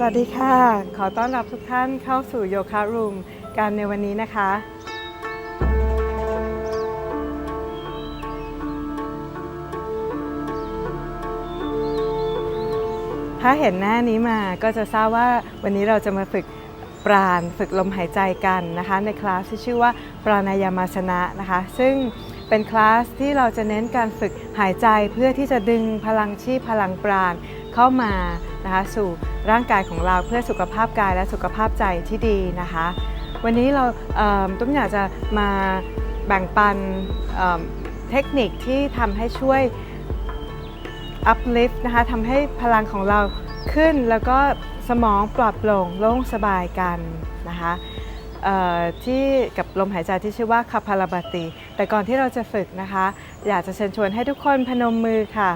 สวัสดีค่ะ ขอต้อนรับทุกท่านเข้าสู่โยคะรูมการในวันนี้นะคะ ถ้าเห็นหน้านี้มาก็จะทราบว่าวันนี้เราจะมาฝึกปราณฝึกลมหายใจกันนะคะ ในคลาสที่ชื่อว่าปรานายามาสนะนะคะ ซึ่งเป็นคลาสที่เราจะเน้นการฝึกหายใจเพื่อที่จะดึงพลังชีพพลังปราณเข้ามานะคะสู่ ร่างกายของเราเพื่อสุขภาพกายและสุขภาพใจที่ดีนะคะ วันนี้เราเตุ้มอยากจะมาแบ่งปันเเทคนิคที่ทำให้ช่วย uplift นะคะทำให้พลังของเราขึ้นแล้วก็สมองปลอดโปร่งโล่งสบายกันนะคะที่กับลมหายใจที่ชื่อว่าคาพาลาบาติ แต่ก่อนที่เราจะฝึกนะคะ อยากจะเชิญชวนให้ทุกคนพนมมือค่ะ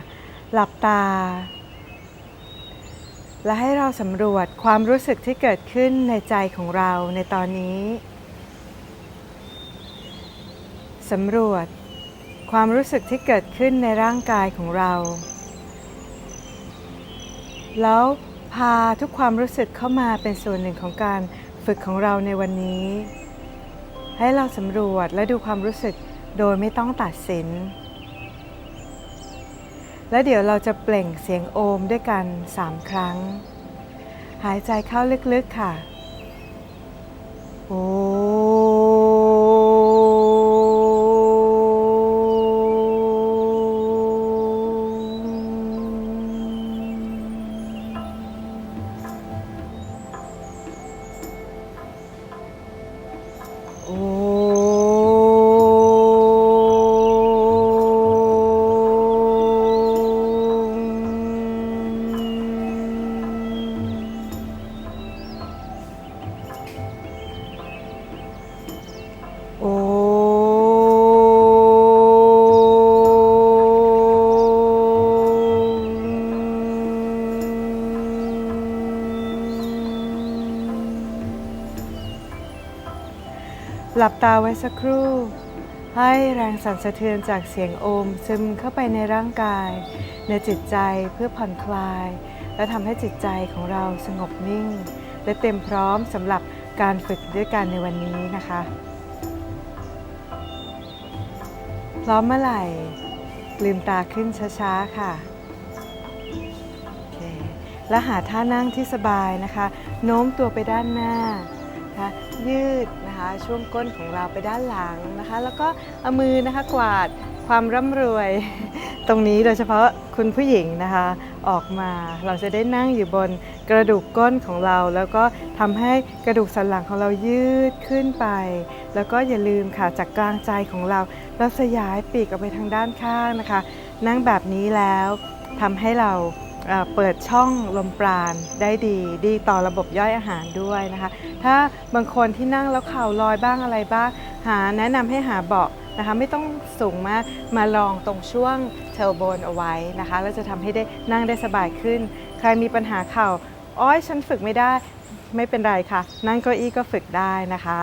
หลับตา และให้เราสำรวจความรู้สึกที่เกิดขึ้นในใจของเราในตอนนี้สำรวจความรู้สึกที่เกิดขึ้นในร่างกายของเรา แล้วพาทุกความรู้สึกเข้ามาเป็นส่วนหนึ่งของการฝึกของเราในวันนี้ ให้เราสำรวจและดูความรู้สึกโดยไม่ต้องตัดสิน และเดี๋ยวเราจะเปล่งเสียงโอมด้วยกัน 3 ครั้ง หายใจเข้าลึกๆค่ะ โอ หลับตาไว้สักครู่ ให้แรงสั่นสะเทือนจากเสียงโอมซึมเข้าไปในร่างกาย ในจิตใจเพื่อผ่อนคลาย และทำให้จิตใจของเราสงบนิ่ง และเต็มพร้อมสำหรับการฝึกด้วยกันในวันนี้นะคะ พร้อมเมื่อไหร่ ลืมตาขึ้นช้าๆ ค่ะโอเคและหาท่านั่งที่สบายนะคะ โน้มตัวไปด้านหน้านะคะยืด นะคะช่วงก้นของเราไปด้านหลังนะคะ แล้วก็เอามือนะคะกวาดความร่ำรวย ตรงนี้โดยเฉพาะคุณผู้หญิงนะคะ ออกมาเราจะได้นั่งอยู่บนกระดูกก้นของเรา แล้วก็ทำให้กระดูกสันหลังของเรายืดขึ้นไป แล้วก็อย่าลืมค่ะจากกลางใจของเรา เราสยายปีกออกไปทางด้านข้างนะคะ นั่งแบบนี้แล้วทำให้เรา เปิดช่องลมปราณได้ดี ดีต่อระบบย่อยอาหารด้วยนะคะ ถ้าบางคนที่นั่งแล้วเข่าลอยบ้างอะไรบ้าง หาแนะนำให้หาเบาะนะคะไม่ต้องสูงมากมาลองตรงช่วงเทลโบนเอาไว้นะคะแล้วจะทำให้ได้นั่งได้สบายขึ้น ใครมีปัญหาเข่าอ้อยฉันฝึกไม่ได้ไม่เป็นไรค่ะ นั่งเก้าอี้ก็ฝึกได้นะคะ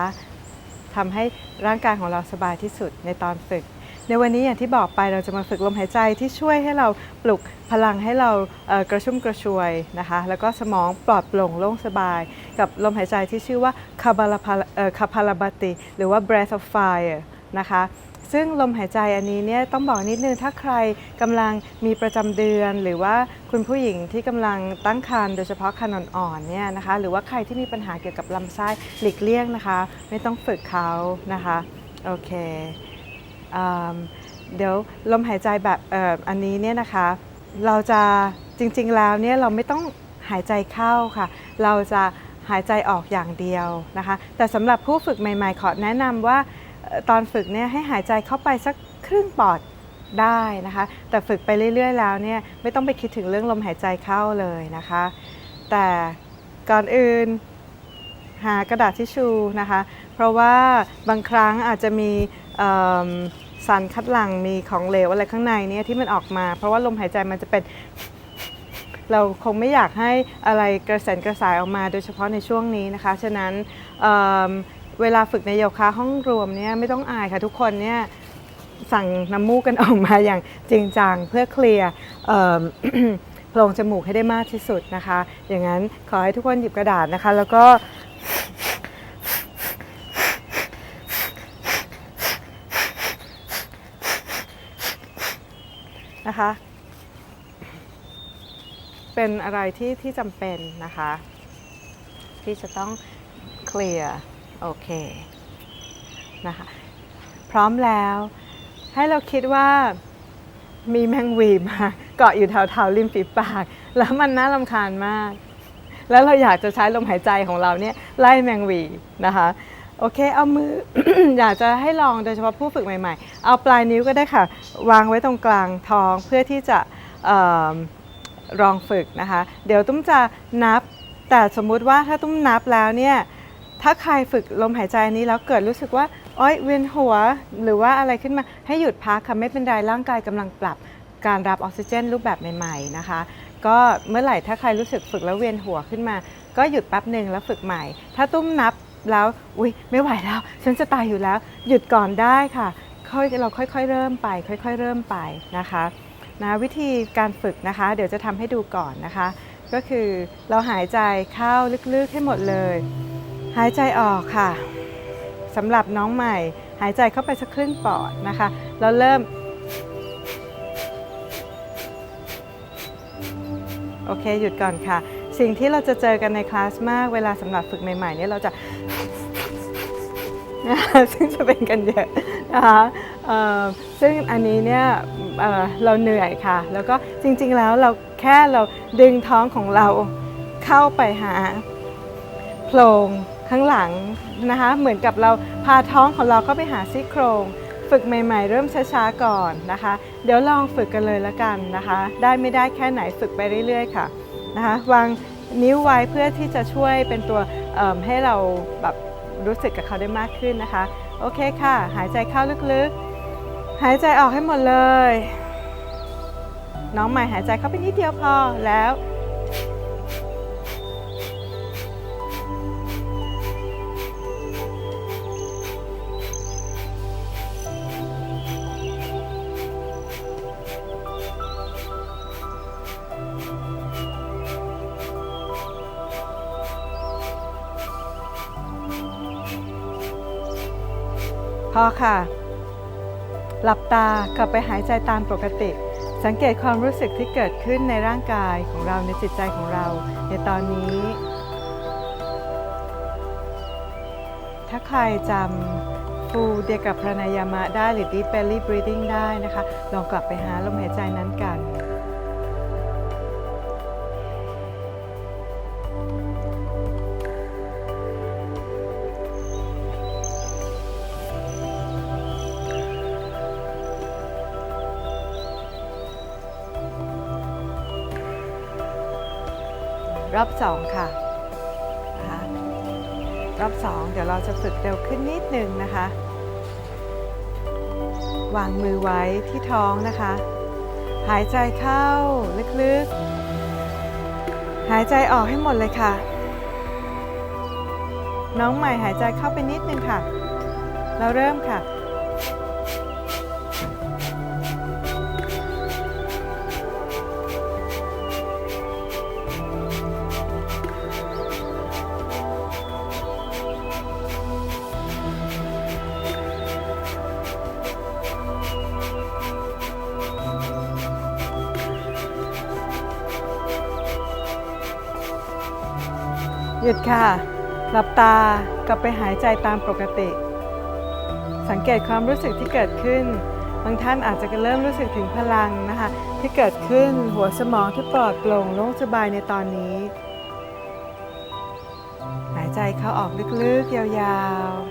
ทำให้ร่างกายของเราสบายที่สุดในตอนฝึก ในวันนี้อย่างที่บอกไปเราจะมาฝึกลมหายใจที่ช่วยให้เราปลุกพลังให้เรากระชุ่มกระชวยนะคะ แล้วก็สมองปลอดโปร่งโล่งสบาย กับลมหายใจที่ชื่อว่าคาบาลาคาพาลาบติ หรือว่า breath of fire นะคะซึ่งลมหายใจอันนี้เนี่ยต้องบอกนิดนึงถ้าใครกำลังมีประจำเดือน หรือว่าคุณผู้หญิงที่กำลังตั้งครรภ์โดยเฉพาะครรภ์อ่อนๆเนี่ยนะคะหรือว่าใครที่มีปัญหาเกี่ยวกับลำไส้หลีกเลี่ยงนะคะ ไม่ต้องฝึกเขานะคะโอเค เดี๋ยวลมหายใจแบบอ,อ,อันนี้เนี่ยนะคะ เราจะจริงๆแล้วเนี่ยเราไม่ต้องหายใจเข้าค่ะ เราจะหายใจออกอย่างเดียวนะคะ แต่สำหรับผู้ฝึกใหม่ๆ ขอแนะนำว่าตอนฝึกเนี่ยให้หายใจเข้าไปสักครึ่งปอดได้นะคะ แต่ฝึกไปเรื่อยๆ แล้วเนี่ยไม่ต้องไปคิดถึงเรื่องลมหายใจเข้าเลยนะคะ แต่ก่อนอื่นหากระดาษทิชชูนะคะ เพราะว่าบางครั้งอาจจะมี สารคัดหลั่งมีของเหลวอะไรข้างในเนี่ยที่มันออกมา เพราะว่าลมหายใจมันจะเป็น เราคงไม่อยากให้อะไรกระเซ็นกระสายออกมาโดยเฉพาะในช่วงนี้นะคะ ฉะนั้นเเวลาฝึกในโยคะห้องรวมเนี่ยไม่ต้องอายค่ะทุกคนเนี่ยสั่งน้ำมูกกันออกมาอย่างจริงจังเพื่อเคลียร์โพรงจมูกให้ได้มากที่สุดนะคะ อย่างนั้นขอให้ทุกคนหยิบกระดาษนะคะ แล้วก็ นะคะ เป็นอะไรที่ที่จำเป็นนะคะ ที่จะต้องเคลียร์โอเคนะคะพร้อมแล้ว ให้เราคิดว่ามีแมงวีมาเกาะอยู่แถวแถวๆริมฝีปาก แล้วมันน่ารำคาญมาก แล้วเราอยากจะใช้ลมหายใจของเราเนี่ยไล่แมงวีนะคะ โอเค เอามือ อยากจะให้ลองโดยเฉพาะผู้ฝึกใหม่ๆ เอาปลายนิ้วก็ได้ค่ะ วางไว้ตรงกลางท้องเพื่อที่จะออลองฝึกนะคะ เดี๋ยวตุ้มจะนับ แต่สมมุติว่าถ้าตุ้มนับแล้วเนี่ย ถ้าใครฝึกลมหายใจนี้แล้วเกิดรู้สึกว่าอ้อยเวียนหัวหรือว่าอะไรขึ้นมาให้หยุดพักค่ะไม่เป็นไรร่างกายกำลังปรับการรับออกซิเจนรูปแบบใหม่ๆนะคะ ก็เมื่อไหร่ถ้าใครรู้สึกฝึกแล้วเวียนหัวขึ้นมา ก็หยุดแป๊บหนึ่งแล้วฝึกใหม่ ถ้าตุ้มนับ แล้วอุ้ยไม่ไหวแล้ว ฉันจะตายอยู่แล้ว หยุดก่อนได้ค่ะค่อยเราค่อยๆ เริ่มไป ค่อย ๆ เริ่มไปนะคะนะวิธีการฝึกนะคะ เดี๋ยวจะทำให้ดูก่อนนะคะ ก็คือเราหายใจเข้าลึกๆให้หมดเลย หายใจออกค่ะสำหรับน้องใหม่ หายใจเข้าไปสักครึ่งปอดนะคะแล้วเริ่มโอเค หยุดก่อนค่ะ สิ่งที่เราจะเจอกันในคลาสมากเวลาสำหรับฝึกใหม่ๆเนี่ยเราจะซึ่งจะเป็นกันเยอะนะคะซึ่งอันนี้เนี่ยเเราเหนื่อยค่ะ แล้วก็จริงๆแล้วเราแค่เราดึงท้องของเราเข้าไปหาโพรงข้างหลังนะคะ เหมือนกับเราพาท้องของเราเข้าไปหาซี่โครง ฝึกใหม่ๆ เริ่มช้าๆก่อนนะคะ เดี๋ยวลองฝึกกันเลยละกันนะคะ ได้ไม่ได้แค่ไหนฝึกไปเรื่อยๆค่ะนะคะวาง นิ้วไว้เพื่อที่จะช่วยเป็นตัวให้เราแบบรู้สึกกับเขาได้มากขึ้นนะคะ โอเคค่ะ หายใจเข้าลึกๆ หายใจออกให้หมดเลย น้องใหม่หายใจเข้าไปนิดเดียวพอแล้ว อค่ะ หลับตากลับไปหายใจตามปกติ สังเกตความรู้สึกที่เกิดขึ้นในร่างกายของเราในจิตใจของเรา ในตอนนี้ ถ้าใครจำฟูเดียกับพรานายามะได้หรือ deep belly breathing ได้นะคะ ลองกลับไปหาลมหายใจนั้นกัน รอบสองค่ะนะคะรอบสองเดี๋ยวเราจะฝึกเร็วขึ้นนิดนึงนะคะ วางมือไว้ที่ท้องนะคะ หายใจเข้าลึกๆ หายใจออกให้หมดเลยค่ะ น้องใหม่หายใจเข้าไปนิดนึงค่ะ เราเริ่มค่ะ หยุดค่ะ หลับตากลับไปหายใจตามปกติ สังเกตความรู้สึกที่เกิดขึ้น บางท่านอาจจะเริ่มรู้สึกถึงพลังนะคะ ที่เกิดขึ้นหัวสมองที่ปลอดโปร่งโล่งสบายในตอนนี้ หายใจเข้าออกลึกๆ ยาวๆ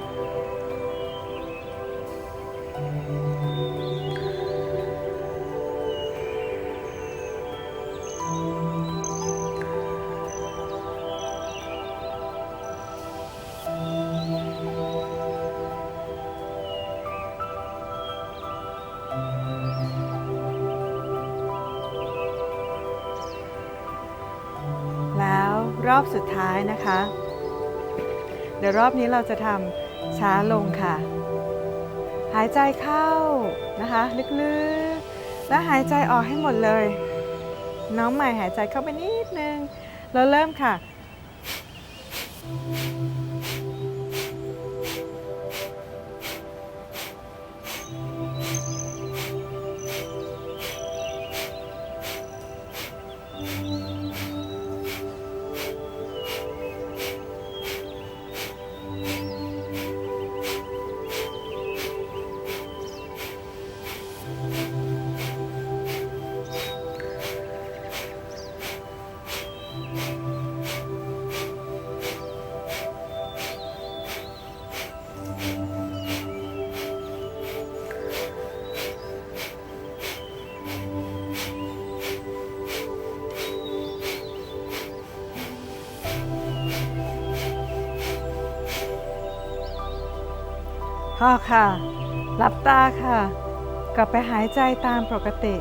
อบสุดท้ายนะคะ เดี๋ยวรอบนี้เราจะทำช้าลงค่ะ หายใจเข้านะคะ ลึกๆ แล้วหายใจออกให้หมดเลย น้องใหม่หายใจเข้าไปนิดนึงแล้วเริ่มค่ะ ออค่ะหลับตาค่ะ กลับไปหายใจตามปกติ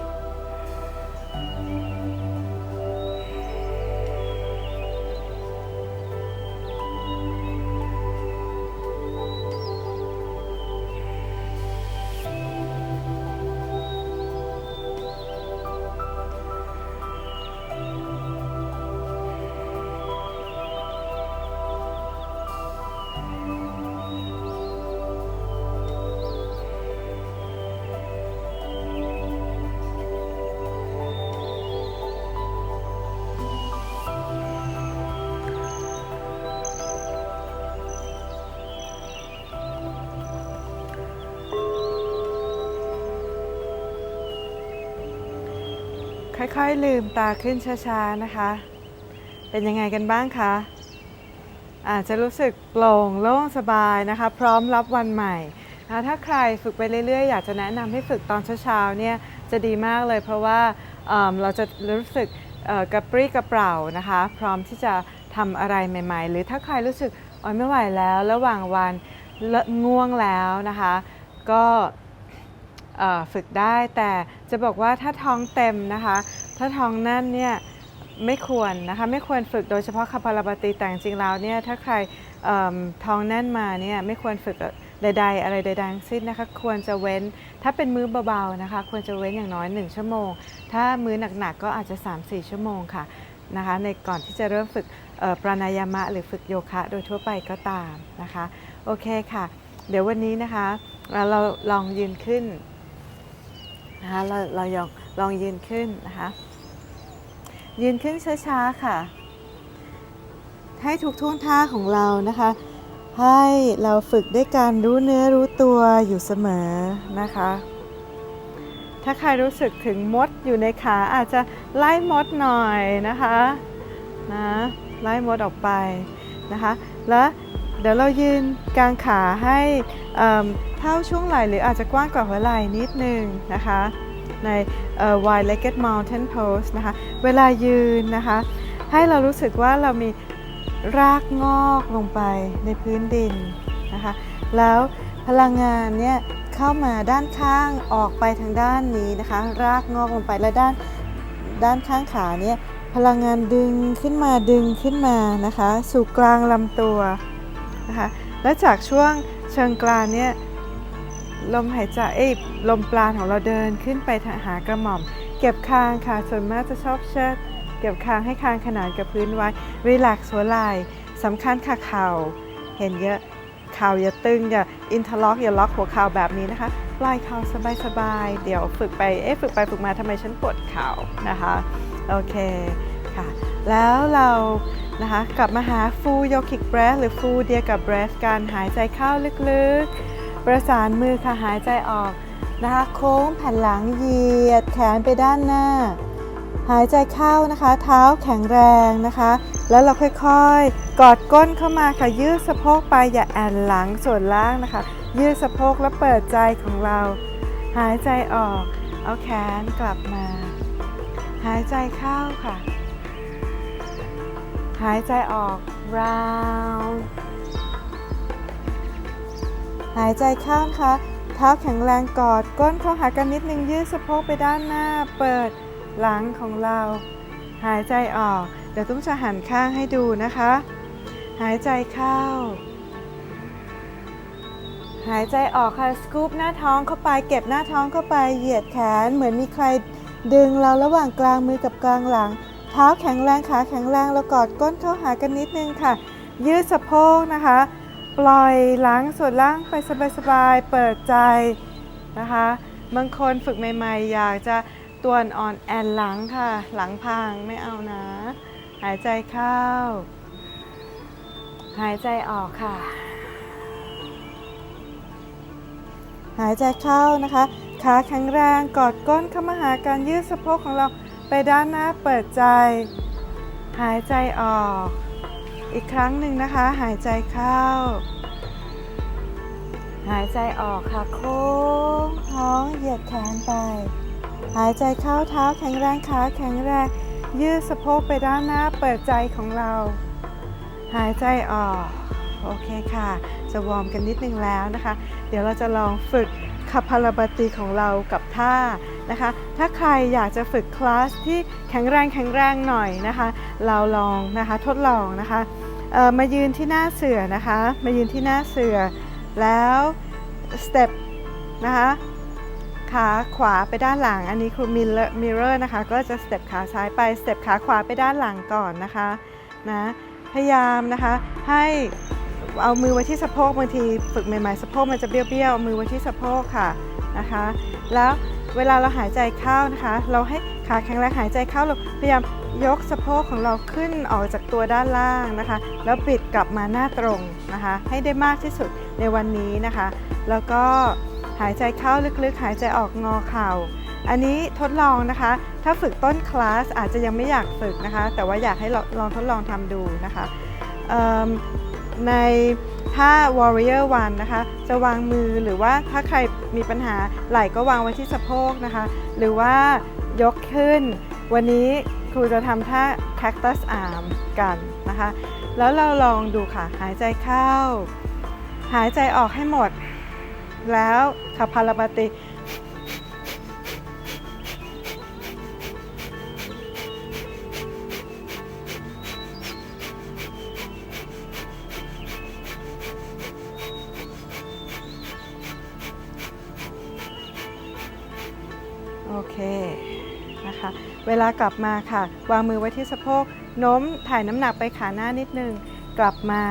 ค่อยๆ ลืมตาขึ้นช้าๆ นะคะ เป็นยังไงกันบ้างคะ อาจจะรู้สึกโปร่งโล่งสบายนะคะ พร้อมรับวันใหม่นะคะถ้าใครฝึกไปเรื่อยๆ อยากจะแนะนำให้ฝึกตอนเช้าๆ เนี่ยจะดีมากเลยเพราะว่าเเราจะรู้สึกกระปรี้กระเปร่านะคะ พร้อมที่จะทำอะไรใหม่ ๆ หรือถ้าใครรู้สึกอ๋อไม่ไหวแล้ว ระหว่างวันง่วงแล้วนะคะ ก็ ฝึกได้แต่จะบอกว่าถ้าท้องเต็มนะคะ ถ้าท้องแน่นเนี่ยไม่ควรนะคะไม่ควรฝึกโดยเฉพาะคาปาลาบตีแต่จริงแล้วเนี่ยถ้าใครท้องแน่นมาเนี่ยไม่ควรฝึกใดๆ อะไรใดๆทั้งสิ้นนะคะควรจะเว้นถ้าเป็นมื้อเบาๆนะคะควรจะเว้นอย่างน้อย 1 ชั่วโมง ถ้ามื้อหนักๆก็อาจจะ 3-4 ชั่วโมงค่ะนะคะในก่อนที่จะเริ่มฝึกปรานายามะหรือฝึกโยคะ โดยทั่วไปก็ตามนะคะโอเคค่ะ เดี๋ยววันนี้นะคะเราลองยืนขึ้น นะคะเราเราลองลองยืนขึ้นนะคะ ยืนขึ้นช้าๆค่ะ ให้ทุกท่วงท่าของเรานะคะ ให้เราฝึกด้วยการรู้เนื้อรู้ตัวอยู่เสมอนะคะ ถ้าใครรู้สึกถึงมดอยู่ในขาอาจจะไล่มดหน่อยนะคะนะไล่มดออกไปนะคะ แล้ว เดี๋ยวเรายืนกางขาให้เท่าช่วงไหล่หรืออาจจะกว้างกว่าหัวไหล่นิดนึงนะคะใน wide legged mountain pose นะคะ เวลายืนนะคะ ให้เรารู้สึกว่าเรามีรากงอกลงไปในพื้นดินนะคะ แล้วพลังงานเนี่ยเข้ามาด้านข้างออกไปทางด้านนี้นะคะ รากงอกลงไปและด้านด้านข้างขาเนี่ยพลังงานดึงขึ้นมาดึงขึ้นมานะคะ สู่กลางลำตัว นะคะ แล้วจากช่วงเชิงกรานเนี่ยลมหายใจเอ้ลมปราณของเราเดินขึ้นไปหากระหม่อม เก็บคางค่ะส่วนมากจะชอบเชิดเก็บคางให้คางขนานกับพื้นไว้รีแลกซ์หัวไหล่สำคัญค่ะเข่า เห็นเยอะเข่าอย่าตึงอย่าอินทล็อกอย่าล็อกหัวเข่าแบบนี้นะคะปล่อยเข่าสบายๆ เดี๋ยวฝึกไปเอ๊ะฝึกไปฝึกมาทำไมฉันปวดเข่านะคะ โอเคค่ะ แล้วเรา นะคะกลับมาหา full yogic breath หรือ full เดียกับ breath การหายใจเข้าลึกๆ ประสานมือค่ะหายใจออกนะคะโค้งแผ่นหลังเหยียดแขนไปด้านหน้า หายใจเข้านะคะ เท้าแข็งแรงนะคะ แล้วเราค่อยๆ กอดก้นเข้ามาค่ะยืดสะโพกไปอย่าแอนหลังส่วนล่างนะคะ ยืดสะโพกแล้วเปิดใจของเรา หายใจออก เอาแขนกลับมา หายใจเข้าค่ะ หายใจออก round หายใจเข้านะคะเท้าแข็งแรงกอด ก้นเข้าหากันนิดนึง ยืดสะโพกไปด้านหน้า เปิดหลังของเรา หายใจออก เดี๋ยวตุ้มจะหันข้างให้ดูนะคะ หายใจเข้า หายใจออกค่ะ สกูปหน้าท้องเข้าไป เก็บหน้าท้องเข้าไป เหยียดแขน เหมือนมีใครดึงเราระหว่างกลางมือกับกลางหลัง ท้าแข็งแรงขาแข็งแรงแล้วกอดก้นเข้าหากันนิดนึงค่ะ ยืดสะโพกนะคะ ปล่อยหลังส่วนล่างไปสบายๆเปิดใจนะคะบางคนฝึกใหม่ๆ อยากจะตัวอ่อนแอนหลังค่ะ หลังพังไม่เอานะ หายใจเข้า หายใจออกค่ะ หายใจเข้านะคะ ขาแข็งแรงกอดก้นเข้ามาหาการยืดสะโพกของเรา ไปด้านหน้าเปิดใจ หายใจออก อีกครั้งหนึ่งนะคะ หายใจเข้า หายใจออกค่ะโค้งท้องเหยียดแขนไป หายใจเข้าเท้าแข็งแรงขาแข็งแรงยืดสะโพกไปด้านหน้าเปิดใจของเรา หายใจออก โอเคค่ะ จะวอร์มกันนิดนึงแล้วนะคะ เดี๋ยวเราจะลองฝึกคาพาลาบาติของเรากับท่า นะคะ ถ้าใครอยากจะฝึกคลาสที่แข็งแรงแข็งแรงหน่อยนะคะ เราลองนะคะทดลองนะคะมายืนที่หน้าเสือนะคะ มายืนที่หน้าเสือแล้วสเต็ปนะคะขาขวาไปด้านหลัง อันนี้คือมิลเรอร์นะคะ ก็จะสเต็ปขาซ้ายไปสเต็ปขาขวาไปด้านหลังก่อนนะคะนะพยายามนะคะให้เอามือไว้ที่สะโพกบางทีฝึกใหม่ๆสะโพกมันจะเบี้ยวๆเอามือไว้ที่สะโพกค่ะนะคะ แล้ว เวลาเราหายใจเข้านะคะ เราให้ขาแข็งแรงหายใจเข้าเราพยายามยกสะโพกของเราขึ้นออกจากตัวด้านล่างนะคะ แล้วปิดกลับมาหน้าตรงนะคะ ให้ได้มากที่สุดในวันนี้นะคะ แล้วก็หายใจเข้าลึกๆ หายใจออกงอเข่า อันนี้ทดลองนะคะ ถ้าฝึกต้นคลาสอาจจะยังไม่อยากฝึกนะคะ แต่ว่าอยากให้ลองลองทดลองทำดูนะคะใน ท่า warrior one นะคะ จะวางมือหรือว่าถ้าใครมีปัญหาไหล่ก็วางไว้ที่สะโพกนะคะ หรือว่ายกขึ้น วันนี้ครูจะทำท่า cactus arm กันนะคะ แล้วเราลองดูค่ะ หายใจเข้า หายใจออกให้หมด แล้วคาพาลาบาติากลับมาค่ะ วางมือไว้ที่สะโพกโน้มถ่ายน้ำหนักไปขาหน้านิดนึง กลับมา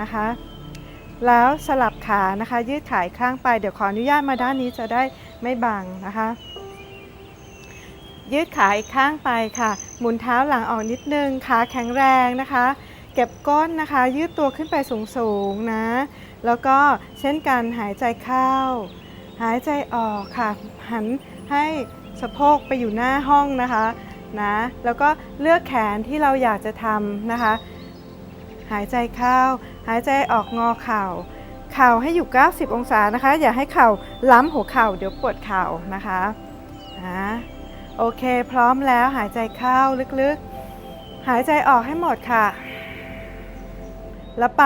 นะคะ แล้วสลับขานะคะ ยืดขาอีกข้างไป เดี๋ยวขออนุญาตมาด้านนี้จะได้ไม่บังนะคะ ยืดขาอีกข้างไปค่ะ หมุนเท้าหลังออกนิดนึง ขาแข็งแรงนะคะ เก็บก้นนะคะ ยืดตัวขึ้นไปสูงๆนะ แล้วก็เช่นกันหายใจเข้า หายใจออกค่ะ หันให้สะโพกไปอยู่หน้าห้องนะคะ นะ แล้วก็เลือกแขนที่เราอยากจะทำนะคะ หายใจเข้า หายใจออกงอเข่า เข่าให้อยู่ 90 องศานะคะ อย่าให้เข่าล้ำหัวเข่าเดี๋ยวปวดเข่านะคะนะโอเค พร้อมแล้วหายใจเข้าลึกๆ หายใจออกให้หมดค่ะ แล้วไป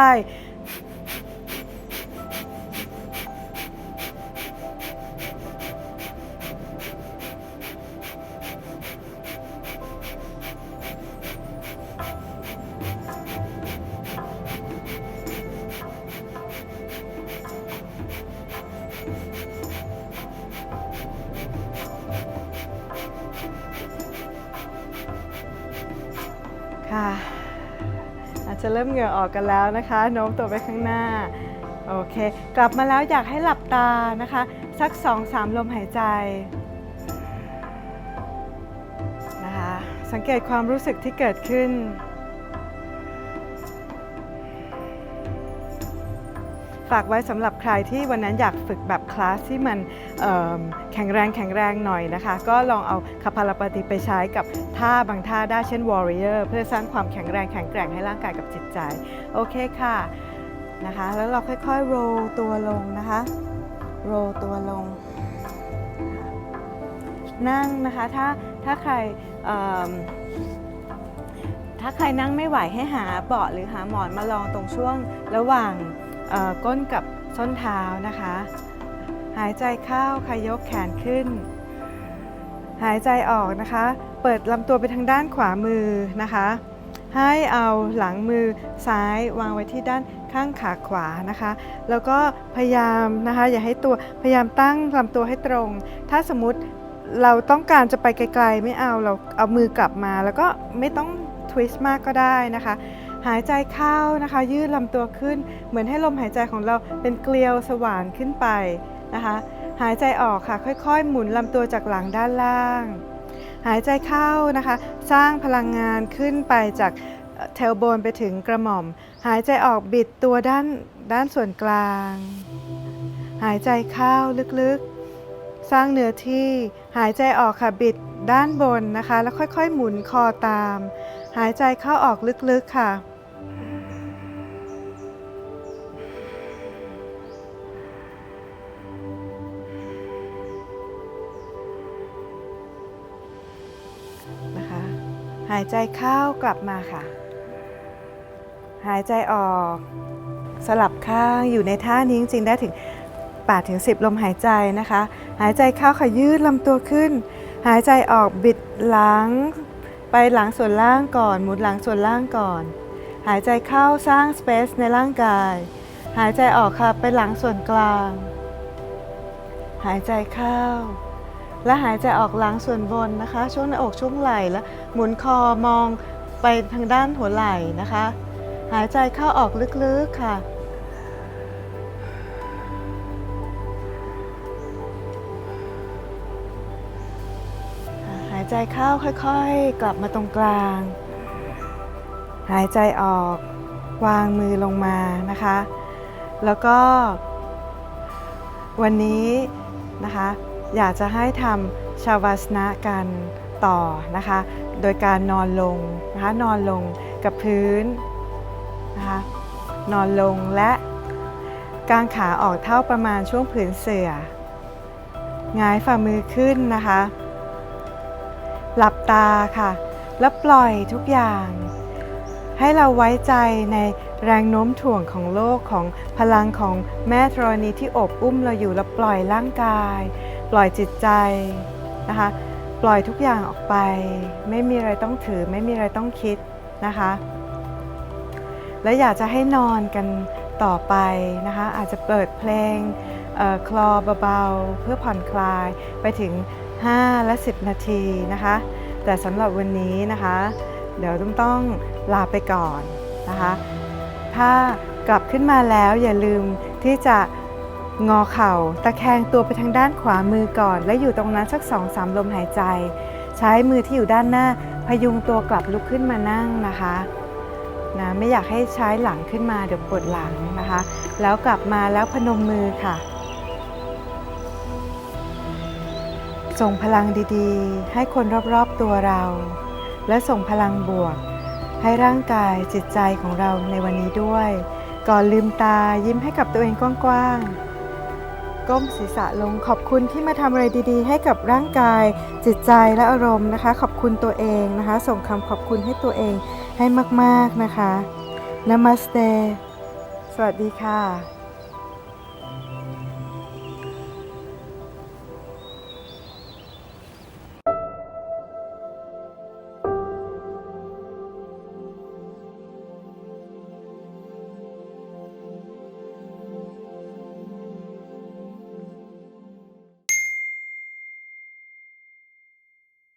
ค่ะ อาจจะเริ่มเหงื่อออกกันแล้วนะคะ โน้มตัวไปข้างหน้า โอเค กลับมาแล้วอยากให้หลับตานะคะ สัก 2-3 ลมหายใจนะคะ สังเกตความรู้สึกที่เกิดขึ้นฝากไว้สำหรับใครที่วันนั้นอยากฝึกแบบคลาสที่มัน แข็งแรงแข็งแรงหน่อยนะคะ ก็ลองเอาคาพาลาปฏิไปใช้กับท่าบางท่าได้เช่น warrior เพื่อสร้างความแข็งแรงแข็งแกร่งให้ร่างกายกับจิตใจ โอเคค่ะนะคะแล้วเราค่อยๆ roll ตัวลงนะคะ roll ตัวลง นั่งนะคะถ้าถ้าใครถ้าใครนั่งไม่ไหวให้หาเบาะหรือหาหมอนมาลองตรงช่วงระหว่างก้นกับส้นเท้านะคะ หายใจเข้าค่ะยกแขนขึ้น หายใจออกนะคะ เปิดลำตัวไปทางด้านขวามือนะคะ ให้เอาหลังมือซ้ายวางไว้ที่ด้านข้างขาขวานะคะ แล้วก็พยายามนะคะอย่าให้ตัวพยายามตั้งลำตัวให้ตรง ถ้าสมมติเราต้องการจะไปไกลๆ ไม่เอาเราเอามือกลับมา แล้วก็ไม่ต้องทวิสต์มากก็ได้นะคะ หายใจเข้านะคะ ยืดลำตัวขึ้น เหมือนให้ลมหายใจของเราเป็นเกลียวสว่านขึ้นไป นะคะ หายใจออกค่ะค่อยๆ หมุนลำตัวจากหลังด้านล่าง หายใจเข้านะคะ สร้างพลังงานขึ้นไปจากเทลโบนไปถึงกระหม่อม หายใจออกบิดตัวด้านด้านส่วนกลาง หายใจเข้าลึกๆ สร้างเนื้อที่ หายใจออกค่ะบิดด้านบนนะคะ แล้วค่อยๆ หมุนคอตาม หายใจเข้าออกลึกๆค่ะนะคะ หายใจเข้ากลับมาค่ะ หายใจออก สลับข้างอยู่ในท่านี้จริงๆได้ถึง8ถึง10 ลมหายใจนะคะ หายใจเข้าค่ะยืดลำตัวขึ้น หายใจออกบิดหลัง ไปหลังส่วนล่างก่อน หมุนหลังส่วนล่างก่อน หายใจเข้าสร้างสเปซในร่างกาย หายใจออกค่ะไปหลังส่วนกลาง หายใจเข้า และหายใจออกหลังส่วนบนนะคะ ช่วงหน้าอกช่วงไหล่แล้วหมุนคอมองไปทางด้านหัวไหล่นะคะ หายใจเข้าออกลึกๆค่ะ หายใจเข้าค่อยๆ กลับมาตรงกลาง หายใจออกวางมือลงมานะคะ แล้วก็วันนี้นะคะ อยากจะให้ทำชาวาสนะกันต่อนะคะ โดยการนอนลงนะคะนอนลงกับพื้นนะคะนอนลงและกางขาออกเท่าประมาณช่วงผืนเสื่อหงายฝ่ามือขึ้นนะคะ หลับตาค่ะ แล้วปล่อยทุกอย่าง ให้เราไว้ใจในแรงโน้มถ่วงของโลกของพลังของแม่ธรณีที่อบอุ้มเราอยู่แล้วปล่อยร่างกาย ปล่อยจิตใจนะคะ ปล่อยทุกอย่างออกไป ไม่มีอะไรต้องถือ ไม่มีอะไรต้องคิดนะคะ และอยากจะให้นอนกันต่อไปนะคะ อาจจะเปิดเพลงคลอเบาๆ เพื่อผ่อนคลายไปถึง 5 และ 10 นาทีนะคะ แต่สำหรับวันนี้นะคะ เดี๋ยวต้องต้องลาไปก่อนนะคะ ถ้ากลับขึ้นมาแล้วอย่าลืมที่จะ งอเข่า ตะแคงตัวไปทางด้านขวามือก่อน และอยู่ตรงนั้นสัก2องสามลมหายใจ ใช้มือที่อยู่ด้านหน้า พยุงตัวกลับลุกขึ้นมานั่งนะคะนะไม่อยากให้ใช้หลังขึ้นมาเดี๋ยวปวดหลังนะคะ แล้วกลับมาแล้วพนมมือค่ะ ส่งพลังดีๆ ให้คนรอบๆตัวเรา และส่งพลังบวก ให้ร่างกายจิตใจของเราในวันนี้ด้วย ก่อนลืมตายิ้มให้กับตัวเองกว้างๆ ก้มศีรษะลงขอบคุณที่มาทำอะไรดีๆ ให้กับร่างกาย จิตใจและอารมณ์นะคะ ขอบคุณตัวเองนะคะ ส่งคำขอบคุณให้ตัวเองให้มากๆนะคะ Namaste สวัสดีค่ะ